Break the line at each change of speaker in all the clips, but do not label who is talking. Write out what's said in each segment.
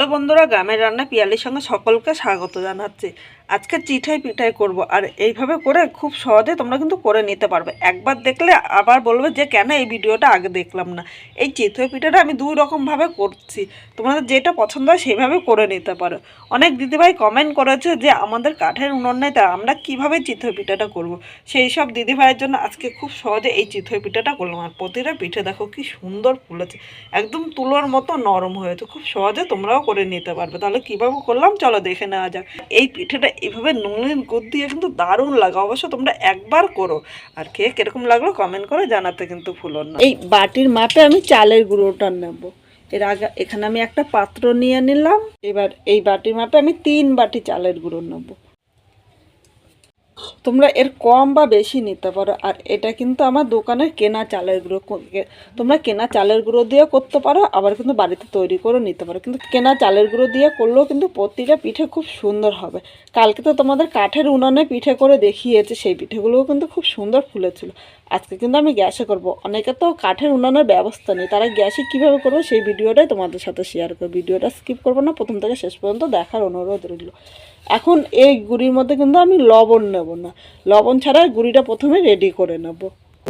Hello বন্ধুরা গ্রামের রান্না পিয়ালির সঙ্গে সকলকে স্বাগত জানাচ্ছি। আজকে চিঠাই পিঠাই করব। আর এইভাবে করে খুব সহজে তোমরা কিন্তু করে নিতে পারবে। একবার দেখলে আবার বলবে যে, কেন এই ভিডিওটা আগে দেখলাম না? এই চিতই পিঠাটা আমি দুই রকমভাবে করছি। তোমাদের যেটা পছন্দ হয় সেইভাবে করে নিতে পারো। অনেক দিদিভাই কমেন্ট করেছে যে, আমাদের কাঠের উনুন নেই, তা আমরা কীভাবে চিতই পিঠাটা করব? সেই সব দিদিভাইয়ের জন্য আজকে খুব সহজে এই চিতই পিঠাটা করলাম। আর প্রতিটা পিঠে দেখো কি সুন্দর ফুলেছে। একদম তুলোর মতো নরম হয়েছে। খুব সহজে তোমরাও করে নিতে পারবে। তাহলে কীভাবে করলাম? চলো দেখে নেওয়া যাক। এই পিঠেটা এইভাবে নুনের গুড় দিয়ে কিন্তু দারুণ লাগে। অবশ্য তোমরা একবার করো। আর খেয়ে কীরকম লাগল কমেন্ট করে জানাতে কিন্তু ভুলো না। এই বাটির মাপে আমি চালের গুঁড়োটা নেব। এর আগে এখানে আমি একটা পাত্র নিয়ে নিলাম। এবার এই বাটির মাপে আমি তিন বাটি চালের গুঁড়ো নেব। তোমরা এর কম বা বেশি নিতে পারো। আর এটা কিন্তু আমার দোকানে কেনা চালের গুঁড়ো তোমরা কেনা চালের গুঁড়ো দিয়ে করতে পারো, আবার কিন্তু বাড়িতে তৈরি করে নিতে পারো। কিন্তু কেনা চালের গুঁড়ো দিয়ে করলেও কিন্তু প্রতিটা পিঠে খুব সুন্দর হবে। কালকে তো তোমাদের কাঠের উনানে পিঠে করে দেখিয়েছে, সেই পিঠেগুলোও কিন্তু খুব সুন্দর ফুলেছিল। আজকে কিন্তু আমি গ্যাসে করব। অনেকে তো কাঠের উনানের ব্যবস্থা নেই। তারা গ্যাসে কীভাবে করব সেই ভিডিওটাই তোমাদের সাথে শেয়ার করব। ভিডিওটা স্কিপ করব না। প্রথম থেকে শেষ পর্যন্ত দেখার অনুরোধ রইল। এখন এই গুড়ির মধ্যে কিন্তু আমি লবণ নেব না। লবণ ছাড়া গুড়িটা প্রথমে রেডি করে নেব।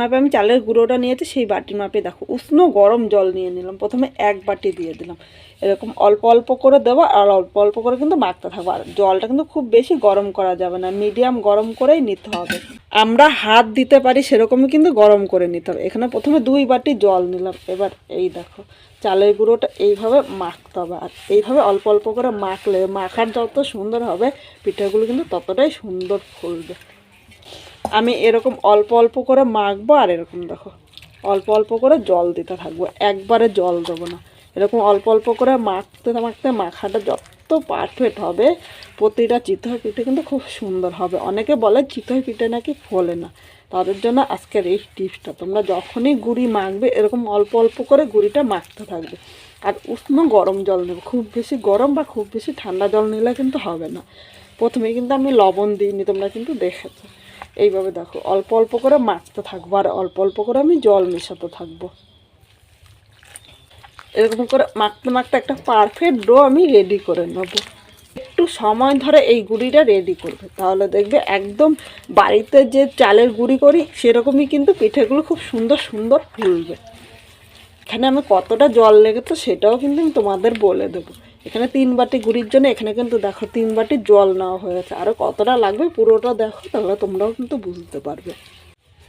মাপে আমি চালের গুঁড়োটা নিয়েছি, সেই বাটির মাপে দেখো, উষ্ণ গরম জল নিয়ে নিলাম। প্রথমে এক বাটি দিয়ে দিলাম। এরকম অল্প অল্প করে দেবো আর অল্প অল্প করে কিন্তু মাখতে থাকব। আর জলটা কিন্তু খুব বেশি গরম করা যাবে না, মিডিয়াম গরম করেই নিতে হবে। আমরা হাত দিতে পারি সেরকমই কিন্তু গরম করে নিতে হবে। এখানে প্রথমে দুই বাটি জল নিলাম। এবার এই দেখো, চালের গুঁড়োটা এইভাবে মাখতে হবে। আর এইভাবে অল্প অল্প করে মাখলে, মাখার যত সুন্দর হবে, পিঠাগুলো কিন্তু ততটাই সুন্দর ফুলবে। আমি এরকম অল্প অল্প করে মাখবো আর এরকম দেখো, অল্প অল্প করে জল দিতে থাকব, একবারে জল দেবো না। এরকম অল্প অল্প করে মাখতে মাখতে মাখাটা যত পারফেক্ট হবে, প্রতিটা চিতই পিঠে কিন্তু খুব সুন্দর হবে। অনেকে বলে চিতই পিঠে নাকি ফোলে না। তাদের জন্য আজকের এই টিপসটা, তোমরা যখনই গুড়ি মাখবে, এরকম অল্প অল্প করে গুড়িটা মাখতে থাকবে। আর উষ্ণ গরম জল নেবে, খুব বেশি গরম বা খুব বেশি ঠান্ডা জল নিলে কিন্তু হবে না। প্রথমে কিন্তু আমি লবণ দিইনি, তোমরা কিন্তু দেখেছ। এইভাবে দেখো, অল্প অল্প করে মাখতে থাকব আর অল্প অল্প করে আমি জল মেশাতে থাকব। এরকম করে মাখতে মাখতে একটা পারফেক্ট ডো আমি রেডি করে নেব। একটু সময় ধরে এই গুঁড়িটা রেডি করবে, তাহলে দেখবে একদম বাড়িতে যে চালের গুঁড়ি করি সেরকমই কিন্তু পিঠেগুলো খুব সুন্দর সুন্দর ফুলবে। এখানে আমি কতটা জল লেগেছে সেটাও কিন্তু আমি তোমাদের বলে দেবো। এখানে তিন বাটি গুড়ির জন্য, এখানে কিন্তু দেখো তিন বাটি জল নেওয়া হয়েছে আরও কতটা লাগবে পুরোটা দেখো, তাহলে তোমরাও কিন্তু বুঝতে পারবে।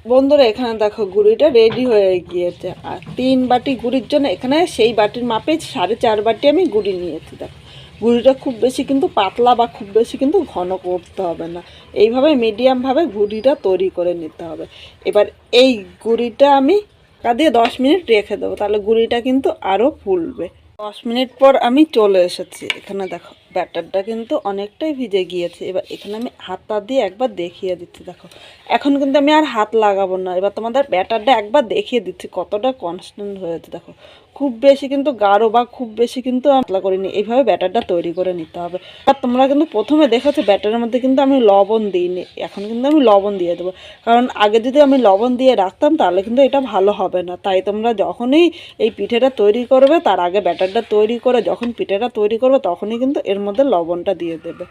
বন্ধুরা, এখানে দেখো গুড়িটা রেডি হয়ে গিয়েছে। আর তিন বাটি গুড়ির জন্য, এখানে সেই বাটির মাপে সাড়ে চার বাটি আমি গুড়ি নিয়েছি। দেখো, গুড়িটা খুব বেশি কিন্তু পাতলা বা খুব বেশি কিন্তু ঘন করতে হবে না। এইভাবে মিডিয়ামভাবে গুড়িটা তৈরি করে নিতে হবে। এবার এই গুড়িটা আমি তা দিয়ে দশ মিনিট রেখে দেবো, তাহলে গুড়িটা কিন্তু আরও ফুলবে। দশ মিনিট পর আমি চলে এসেছি। এখানে দেখো, ব্যাটারটা কিন্তু অনেকটাই ভিজে গিয়েছে। এবার এখানে আমি হাতটা দিয়ে একবার দেখিয়ে দিচ্ছি, দেখো। এখন কিন্তু আমি আর হাত লাগাবো না। এবার তোমাদের ব্যাটারটা একবার দেখিয়ে দিচ্ছি, কতটা কনস্ট্যান্ট হয়েছে, দেখো। খুব বেশি কিন্তু গাঢ় বা খুব বেশি কিন্তু পাতলা করিনি। এইভাবে ব্যাটারটা তৈরি করে নিতে হবে। আর তোমরা কিন্তু প্রথমে দেখেছ ব্যাটারের মধ্যে কিন্তু আমি লবণ দিইনি। এখন কিন্তু আমি লবণ দিয়ে দেবো। কারণ আগে যদি আমি লবণ দিয়ে রাখতাম, তাহলে কিন্তু এটা ভালো হবে না। তাই তোমরা যখনই এই পিঠেটা তৈরি করবে, তার আগে ব্যাটারটা তৈরি করে, যখন পিঠেটা তৈরি করবে, তখনই কিন্তু এর মধ্যে লবণটা দিয়ে দেবে।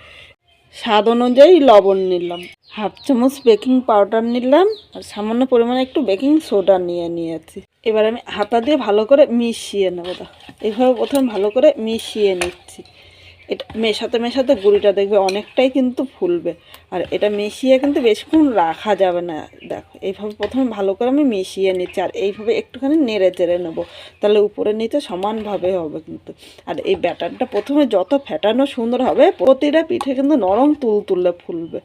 স্বাদ অনুযায়ী লবণ নিলাম। হাফ চামচ বেকিং পাউডার নিলাম, আর সামান্য পরিমাণে একটু বেকিং সোডা নিয়ে নিয়েছি। এবার আমি হাতা দিয়ে ভালো করে মিশিয়ে নেব, দেখো। এইভাবে প্রথমে ভালো করে মিশিয়ে নিচ্ছি। এটা মেশাতে মেশাতে গুঁড়িটা দেখবে অনেকটাই কিন্তু ফুলবে, আর এটা মিশিয়ে কিন্তু বেশিক্ষণ রাখা যাবে না, দেখো। এইভাবে প্রথমে ভালো করে আমি মিশিয়ে নিচ্ছি, আর এইভাবে একটুখানি নেড়ে চেড়ে নেব, তাহলে উপরে নিচে সমানভাবে হবে কিন্তু। আর এই ব্যাটারটা প্রথমে যত ফেটানো সুন্দর হবে, প্রতিটা পিঠে কিন্তু নরম তুল তুলে ফুলবে।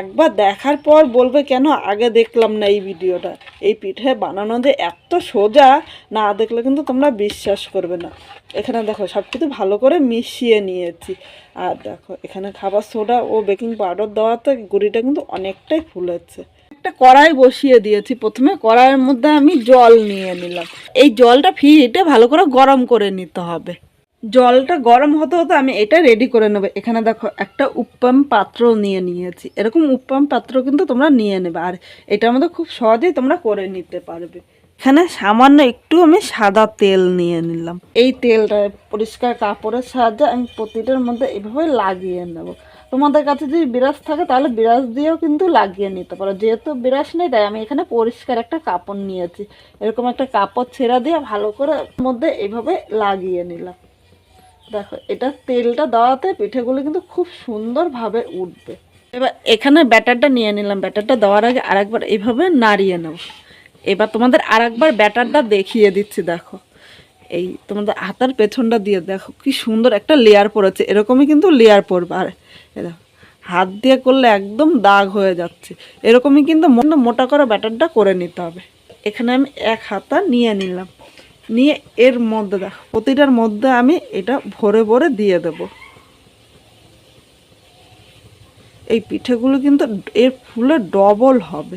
একবার দেখার পর বলবে, কেন আগে দেখলাম না এই ভিডিওটা? এই পিঠে বানানো যে এত সোজা, না দেখলে কিন্তু তোমরা বিশ্বাস করবে না। এখানে দেখো সব কিছু ভালো করে মিশিয়ে নিয়েছি। আর দেখো, এখানে খাবার সোডা ও বেকিং পাউডার দেওয়াতে গুঁড়িটা কিন্তু অনেকটাই ফুলেছে। একটা কড়াই বসিয়ে দিয়েছি প্রথমে। কড়াইয়ের মধ্যে আমি জল নিয়ে নিলাম। এই জলটা ফিটে ভালো করে গরম করে নিতে হবে। জলটা গরম হতে হতে আমি এটা রেডি করে নেব। এখানে দেখো, একটা উপ্পাম পাত্র নিয়ে নিয়েছি। এরকম উপ্পাম পাত্র কিন্তু তোমরা নিয়ে নেবে। আর এটার মধ্যে খুব সহজেই তোমরা করে নিতে পারবে। এখানে সামান্য একটু আমি সাদা তেল নিয়ে নিলাম। এই তেলটা পরিষ্কার কাপড়ের সাহায্যে আমি প্রতিটার মধ্যে এভাবে লাগিয়ে নেব। তোমাদের কাছে যদি বিরাজ থাকে, তাহলে বিরাজ দিয়েও কিন্তু লাগিয়ে নিতে পারো। যেহেতু বিরাজ নেই, তাই আমি এখানে পরিষ্কার একটা কাপড় নিয়েছি। এরকম একটা কাপড় ছেঁড়া দিয়ে ভালো করে মধ্যে এভাবে লাগিয়ে নিলাম। দেখো, এটা তেলটা দেওয়াতে পিঠেগুলো কিন্তু খুব সুন্দরভাবে উঠবে। এবার এখানে ব্যাটারটা নিয়ে নিলাম। ব্যাটারটা দেওয়ার আগে আরেকবার এইভাবে নাড়িয়ে নেব এবার তোমাদের আরেকবার ব্যাটারটা দেখিয়ে দিচ্ছি, দেখো। এই তোমাদের হাতার পেছনটা দিয়ে দেখো, কি সুন্দর একটা লেয়ার পড়েছে। এরকমই কিন্তু লেয়ার পড়বে। আর দেখো, হাত দিয়ে করলে একদম দাগ হয়ে যাচ্ছে। এরকমই কিন্তু মোটা করে ব্যাটারটা করে নিতে হবে। এখানে আমি এক হাতা নিয়ে নিলাম। নিয়ে এর মধ্যে দেখ, প্রতিটার মধ্যে আমি এটা ভরে ভরে দিয়ে দেব। এই পিঠেগুলো কিন্তু এর ফুলে ডবল হবে।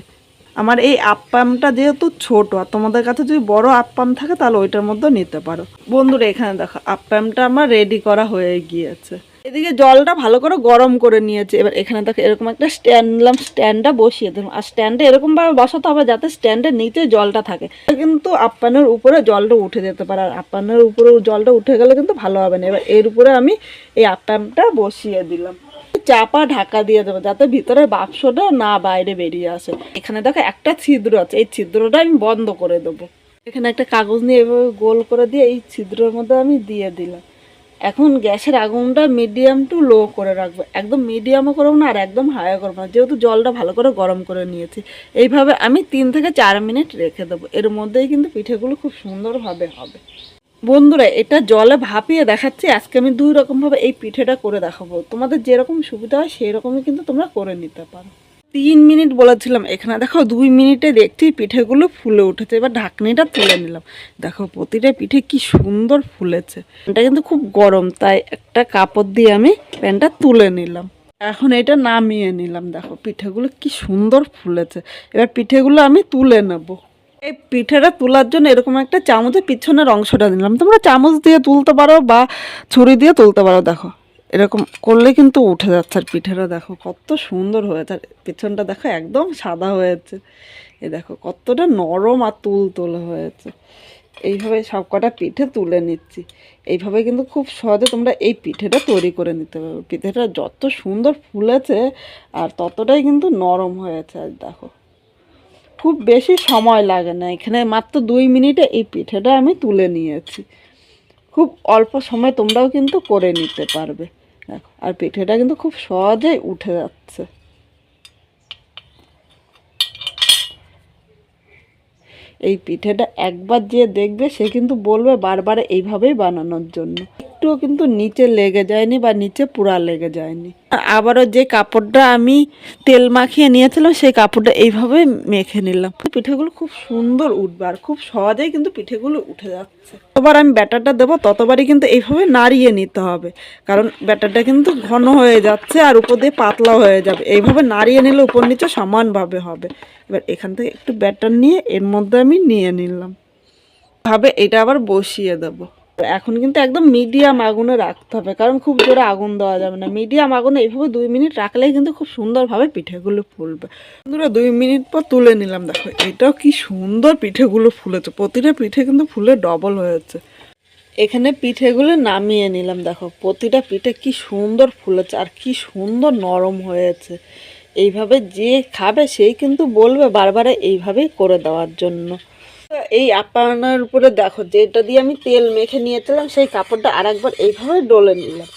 আমার এই আপ্পামটা যেহেতু ছোট, আর তোমাদের কাছে যদি বড় আপ্পাম থাকে তাহলে ওইটার মধ্যে নিতে পারো। বন্ধুরা, এখানে দেখো আপ্পামটা আমার রেডি করা হয়ে গিয়েছে। এদিকে জলটা ভালো করে গরম করে নিয়েছে। এবার এখানে দেখো এরকম একটা স্ট্যান্ড নিলাম স্ট্যান্ডটা বসিয়ে দিলাম। আর স্ট্যান্ডে এরকমভাবে বসাতে হবে যাতে স্ট্যান্ডের নিচে জলটা থাকে। কিন্তু আপ্পানের উপরে জলটা উঠে যেতে পারে। আর আপ্পানের উপরে জলটা উঠে গেলে কিন্তু ভালো হবে না। এবার এর উপরে আমি এই আপ্পামটা বসিয়ে দিলাম। চাপা ঢাকা দিয়ে দেবো যাতে ভিতরের বাক্সটা না বাইরে বেরিয়ে আসে। এখানে দেখো একটা ছিদ্র আছে। এই ছিদ্রটা আমি বন্ধ করে দেবো। এখানে একটা কাগজ নিয়ে এভাবে গোল করে দিয়ে এই ছিদ্রের মধ্যে আমি দিয়ে দিলাম। এখন গ্যাসের আগুনটা মিডিয়াম টু লো করে রাখব। একদম মিডিয়ামও করব না আর একদম হাইও করব না। যেহেতু জলটা ভালো করে গরম করে নিয়েছি। এইভাবে আমি তিন থেকে চার মিনিট রেখে দেবো। এর মধ্যেই কিন্তু পিঠেগুলো খুব সুন্দরভাবে হবে। বন্ধুরা, এটা জলে ভাপিয়ে দেখাচ্ছি। আজকে আমি দুই রকমভাবে এই পিঠেটা করে দেখাবো। তোমাদের যেরকম সুবিধা হয় সেই রকমই কিন্তু তোমরা করে নিতে পারো। তিন মিনিট বলেছিলাম এখানে দেখো দুই মিনিটে দেখছি পিঠেগুলো ফুলে উঠেছে। এবার ঢাকনিটা তুলে নিলাম। দেখো প্রতিটা পিঠে কি সুন্দর ফুলেছে। এটা কিন্তু খুব গরম, তাই একটা কাপড় দিয়ে আমি প্যানটা তুলে নিলাম। এখন এটা নামিয়ে নিলাম। দেখো পিঠেগুলো কি সুন্দর ফুলেছে। এবার পিঠেগুলো আমি তুলে নেব। এই পিঠেটা তোলার জন্য এরকম একটা চামচের পিছনের অংশটা নিলাম। তোমরা চামচ দিয়ে তুলতে পারো বা ছুরি দিয়ে তুলতে পারো, দেখো। এরকম করলে কিন্তু উঠে যাচ্ছে। আর পিঠেটা দেখো কত সুন্দর হয়েছে আর পিছনটা দেখো একদম সাদা হয়েছে এ দেখো কতটা নরম আর তুল তোলা হয়েছে এইভাবে সব কটা পিঠে তুলে নিচ্ছি। এইভাবে কিন্তু খুব সহজে তোমরা এই পিঠেটা তৈরি করে নিতে পারবে। পিঠেটা যত সুন্দর ফুলেছে আর ততটাই কিন্তু নরম হয়েছে আর দেখো, খুব বেশি সময় লাগে না। এখানে মাত্র দুই মিনিটে এই পিঠেটা আমি তুলে নিয়েছি। খুব অল্প সময় তোমরাও কিন্তু করে নিতে পারবে। দেখো আর পিঠেটা কিন্তু খুব সহজেই উঠে যাচ্ছে। এই পিঠেটা একবার যে দেখবে, সে কিন্তু বলবে বারবার এইভাবেই বানানোর জন্য। একটুও কিন্তু নিচে লেগে যায়নি বা নিচে পুরা লেগে যায়নি। আবারও যে কাপড়টা আমি তেল মাখিয়ে নিয়েছিলাম, সেই কাপড়টা এইভাবে মেখে নিলাম। পিঠেগুলো খুব সুন্দর উঠবে আর খুব সহজেই কিন্তু পিঠেগুলো উঠে যাচ্ছে। যতবার আমি ব্যাটারটা দেবো, ততবারই কিন্তু এইভাবে নাড়িয়ে নিতে হবে। কারণ ব্যাটারটা কিন্তু ঘন হয়ে যাচ্ছে আর উপর দিয়ে পাতলা হয়ে যাবে। এইভাবে নাড়িয়ে নিলে উপর নিচে সমানভাবে হবে। এবার এখান থেকে একটু ব্যাটার নিয়ে এর মধ্যে আমি নিয়ে নিলাম। ভাবে এটা আবার বসিয়ে দেবো। এখন কিন্তু একদম মিডিয়াম আগুনে রাখতে হবে, কারণ খুব জোরে আগুন দেওয়া যাবে না। মিডিয়াম আগুনে এইভাবে দুই মিনিট রাখলেই কিন্তু খুব সুন্দরভাবে পিঠেগুলো ফুলবে। বন্ধুরা, দুই মিনিট পর তুলে নিলাম, দেখো এটাও কি সুন্দর পিঠেগুলো ফুলেছে, প্রতিটা পিঠে কিন্তু ফুলে ডবল হয়েছে এখানে পিঠেগুলো নামিয়ে নিলাম, দেখো প্রতিটা পিঠে কি সুন্দর ফুলেছে আর কি সুন্দর নরম হয়েছে। এইভাবে যে খাবে সেই কিন্তু বলবে বারবার এইভাবেই করে দেওয়ার জন্য। এই আপানার উপরে দেখো, যেটা দিয়ে আমি তেল মেখে নিয়েছিলাম, সেই কাপড়টা আরেকবার এইভাবে ডলে নিলাম।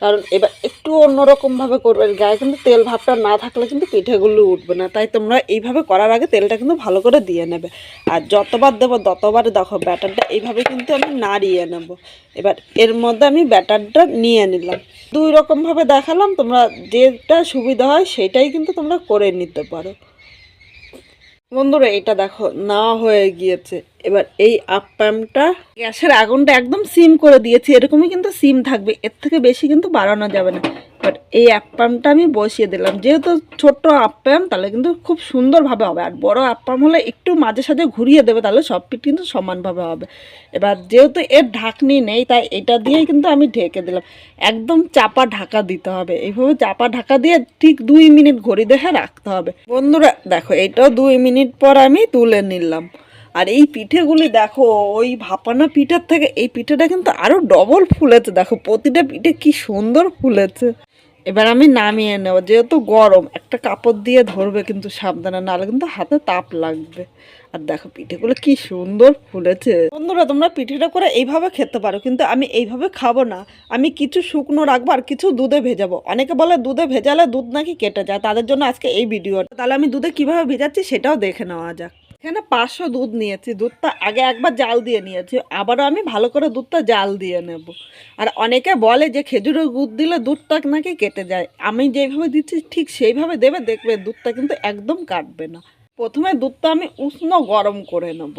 কারণ এবার একটু অন্যরকমভাবে করবে গায়ে, কিন্তু তেল ভাবটা না থাকলে কিন্তু পিঠেগুলো উঠবে না। তাই তোমরা এইভাবে করার আগে তেলটা কিন্তু ভালো করে দিয়ে নেবে। আর যতবার দেবো ততবার দেখো, ব্যাটারটা এইভাবে কিন্তু আমি নাড়িয়ে নেব। এবার এর মধ্যে আমি ব্যাটারটা নিয়ে নিলাম। দুই রকমভাবে দেখালাম, তোমরা যেটা সুবিধা হয়, সেটাই কিন্তু তোমরা করে নিতে পারো। বন্ধুরা এটা দেখো না হয়ে গিয়েছে। এবার এই আপ্যামটা গ্যাসের আগুনটা একদম সিম করে দিয়েছি, এরকমই কিন্তু সিম থাকবে, এর থেকে বেশি কিন্তু বাড়ানো যাবে না। বাট এই আপ্যামটা আমি বসিয়ে দিলাম, যেহেতু ছোট্ট আপ্যাম তাহলে কিন্তু খুব সুন্দরভাবে হবে, আর বড় আপ্যাম হলে একটু মাঝে সাঝে ঘুরিয়ে দেবে, তাহলে সব পিঠ কিন্তু সমানভাবে হবে। এবার যেহেতু এর ঢাকনি নেই, তাই এটা দিয়েই কিন্তু আমি ঢেকে দিলাম। একদম চাপা ঢাকা দিতে হবে, এইভাবে চাপা ঢাকা দিয়ে ঠিক দুই মিনিট ঘড়ি দেখে রাখতে হবে। বন্ধুরা, দেখো, এটাও দুই মিনিট পর আমি তুলে নিলাম। আর এই পিঠেগুলি দেখো, ওই ভাপানা পিঠের থেকে এই পিঠেটা কিন্তু আরও ডবল ফুলেছে। দেখো, প্রতিটা পিঠে কি সুন্দর ফুলেছে। এবার আমি নামিয়ে নেব, যেহেতু গরম, একটা কাপড় দিয়ে ধরবে কিন্তু সাবধানে, নাহলে কিন্তু হাতে তাপ লাগবে। আর দেখো, পিঠেগুলো কি সুন্দর ফুলেছে। বন্ধুরা, তোমরা পিঠেটা করে এইভাবে খেতে পারো, কিন্তু আমি এইভাবে খাব না। আমি কিছু শুকনো রাখব আর কিছু দুধে ভেজাবো। অনেকে বলে দুধে ভেজালে দুধ নাকি কেটে যায়, তাদের জন্য আজকে এই ভিডিওটা। তাহলে আমি দুধে কীভাবে ভেজাচ্ছি সেটাও দেখে নেওয়া যাক। এখানে পাঁচশো দুধ নিয়েছি, দুধটা আগে একবার জাল দিয়ে নিয়েছি, আবারও আমি ভালো করে দুধটা জাল দিয়ে নেব। আর অনেকে বলে যে খেজুরের গুড় দিলে দুধটা নাকি কেটে যায়, আমি যেভাবে দিচ্ছি ঠিক সেইভাবে দেবে, দেখবে দুধটা কিন্তু একদম কাটবে না। প্রথমে দুধটা আমি উষ্ণ গরম করে নেব।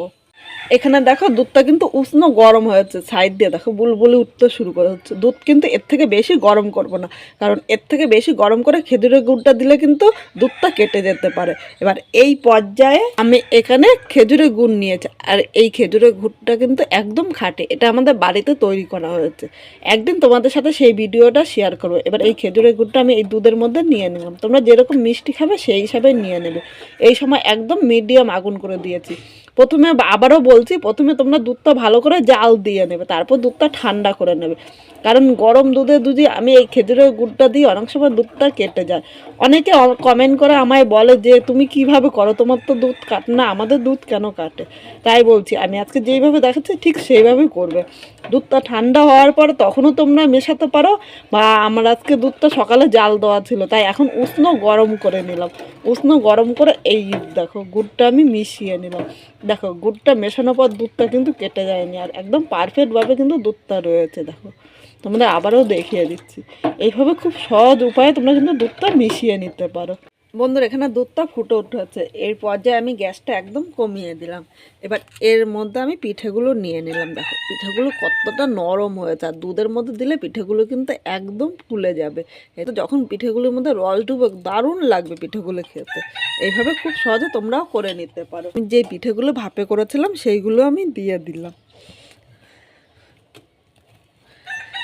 এখানে দেখো, দুধটা কিন্তু উষ্ণ গরম হয়েছে সাইড দিয়ে দেখো, বুলবুলি উঠতে শুরু করে হচ্ছে। দুধ কিন্তু এর থেকে বেশি গরম করব না, কারণ এর থেকে বেশি গরম করে খেজুরের গুড়টা দিলে কিন্তু দুধটা কেটে যেতে পারে। এবার এই পর্যায়ে আমি এখানে খেজুরের গুড় নিয়েছি, আর এই খেজুরের গুড়টা কিন্তু একদম খাটে, এটা আমাদের বাড়িতে তৈরি করা হয়েছে। একদিন তোমাদের সাথে সেই ভিডিওটা শেয়ার করব। এবার এই খেজুরের গুড়টা আমি এই দুধের মধ্যে নিয়ে নিলাম। তোমরা যেরকম মিষ্টি খাবে, সেই হিসাবে নিয়ে নেবে। এই সময় একদম মিডিয়াম আগুন করে দিয়েছি। প্রথমে আবারও বলছি, প্রথমে তোমরা দুধটা ভালো করে জাল দিয়ে নেবে, তারপর দুধটা ঠান্ডা করে নেবে। কারণ গরম দুধে দুধে আমি এই খেজুরের গুড়টা দিই, অনেক সময় দুধটা কেটে যায়। অনেকে কমেন্ট করে আমায় বলে যে, তুমি কীভাবে করো? তোমার তো দুধ কাট না, আমাদের দুধ কেন কাটে? তাই বলছি, আমি আজকে যেইভাবে দেখাচ্ছি, ঠিক সেইভাবেই করবে। দুধটা ঠান্ডা হওয়ার পর তখনও তোমরা মেশাতে পারো, বা আমার আজকে দুধটা সকালে জাল দেওয়া ছিল, তাই এখন উষ্ণ গরম করে নিলাম। উষ্ণ গরম করে এই দেখো, গুড়টা আমি মিশিয়ে নিলাম। দেখো, গুড়টা মেশানোর পর দুধটা কিন্তু কেটে যায়নি, আর একদম পারফেক্টভাবে কিন্তু দুধটা রয়েছে, দেখো। তোমাদের আবারও দেখিয়ে দিচ্ছি। এইভাবে খুব সহজ উপায়ে তোমরা কিন্তু দুধটা মিশিয়ে নিতে পারো। বন্ধুরা, এখানে দুধটা ফুটে উঠেছে। এর পর্যায়ে আমি গ্যাসটা একদম কমিয়ে দিলাম। এবার এর মধ্যে আমি পিঠেগুলো নিয়ে নিলাম। দেখো, পিঠেগুলো কতটা নরম হয়েছে। আর দুধের মধ্যে দিলে পিঠেগুলো কিন্তু একদম ফুলে যাবে। এটা যখন পিঠেগুলোর মধ্যে রস ডুবে দারুণ লাগবে পিঠেগুলো খেতে। এইভাবে খুব সহজে তোমরাও করে নিতে পারো। যে পিঠেগুলো ভাপে করেছিলাম, সেইগুলো আমি দিয়ে দিলাম।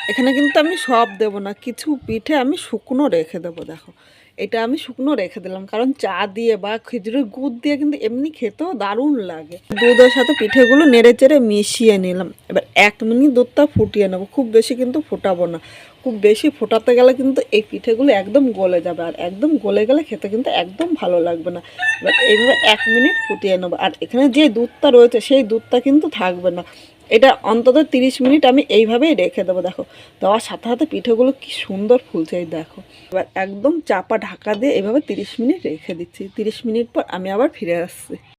এখানে কিন্তু আমি সব দেব না, কিছু পিঠে আমি শুকনো রেখে দেবো, দেখো। এটা আমি শুকনো রেখে দিলাম, কারণ চা দিয়ে বা খেজুরের গুড় দিয়ে কিন্তু এমনি খেতেও দারুণ লাগে। দুধের সাথে পিঠেগুলো নেড়ে চেড়ে মিশিয়ে নিলাম। এবার এক মিনিট দুধটা ফুটিয়ে নেব, খুব বেশি কিন্তু ফোটাবো না। খুব বেশি ফোটাতে গেলে কিন্তু এই পিঠেগুলো একদম গলে যাবে, আর একদম গলে গেলে খেতে কিন্তু একদম ভালো লাগবে না। এবার এইভাবে এক মিনিট ফুটিয়ে নেব, আর এখানে যে দুধটা রয়েছে, সেই দুধটা কিন্তু থাকবে না। এটা অন্তত তিরিশ মিনিট আমি এইভাবেই রেখে দেবো, দেখো। দেওয়ার সাথে সাথে পিঠেগুলো কি সুন্দর ফুলছে, এই দেখো। এবার একদম চাপা ঢাকা দিয়ে এভাবে তিরিশ মিনিট রেখে দিচ্ছি। তিরিশ মিনিট পর আমি আবার ফিরে আসছি।